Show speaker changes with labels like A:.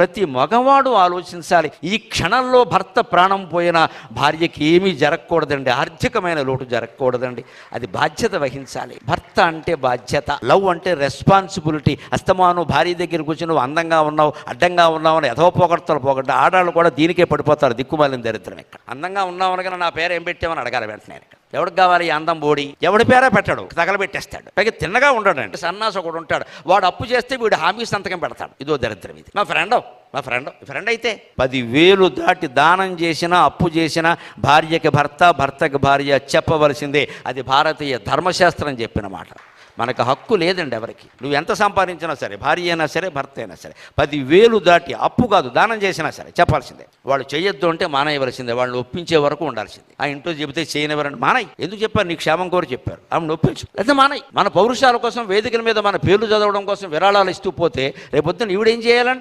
A: ప్రతి మగవాడు ఆలోచించాలి. ఈ క్షణంలో భర్త ప్రాణం పోయిన భార్యకి ఏమీ జరగకూడదండి. ఆర్థికమైన లోటు జరగకూడదండి. అది బాధ్యత వహించాలి. భర్త అంటే బాధ్యత. లవ్ అంటే రెస్పాన్సిబిలిటీ. అస్తమాను భార్య దగ్గర వచ్చి నువ్వు అందంగా ఉన్నావు అడ్డంగా ఉన్నావు అని ఎదవ పోగొడతారు పోగొట్ట ఆడాళ్ళు కూడా దీనికే పడిపోతారు. దిక్కుమాలిన దరిద్రం ఇక్కడ. అందంగా ఉన్నావు అనగా నా పేరు ఏం పెట్టామని అడగాలి వెంటనే ఇక్కడ. ఎవడికి కావాలి అందం బోడి? ఎవడి పేరే పెట్టాడు? తగలబెట్టేస్తాడు. పైగా తిన్నగా ఉండడండి. సన్నాసి ఒకడు ఉంటాడు. వాడు అప్పు చేస్తే వీడు హామీ సంతకం పెడతాడు. ఇదో దరిద్రం ఇది. మా ఫ్రెండ్ మా ఫ్రెండ్ ఫ్రెండ్ అయితే పదివేలు దాటి దానం చేసినా అప్పు చేసినా భార్యకి భర్త భర్తకి భార్య చెప్పవలసిందే. అది భారతీయ ధర్మశాస్త్రం చెప్పిన మాట. మనకు హక్కు లేదండి ఎవరికి. నువ్వు ఎంత సంపాదించినా సరే భార్య అయినా సరే భర్త అయినా సరే పదివేలు దాటి అప్పు కాదు దానం చేసినా సరే చెప్పాల్సిందే. వాళ్ళు చేయొద్దు అంటే మానేయవలసిందే వాళ్ళని ఒప్పించే వరకు ఉండాల్సిందే. ఆ ఇంట్లో చెబితే చేయనివ్వరండి మానయ్. ఎందుకు చెప్పారు? నీ క్షేమం కోరి చెప్పారు. ఆమె ఒప్పించు. లేదా మానయ్. మన పౌరుషాల కోసం వేదికల మీద మన పేర్లు చదవడం కోసం విరాళాలు ఇస్తూ పోతే రేపొద్దున ఈవిడేం చేయాలంటే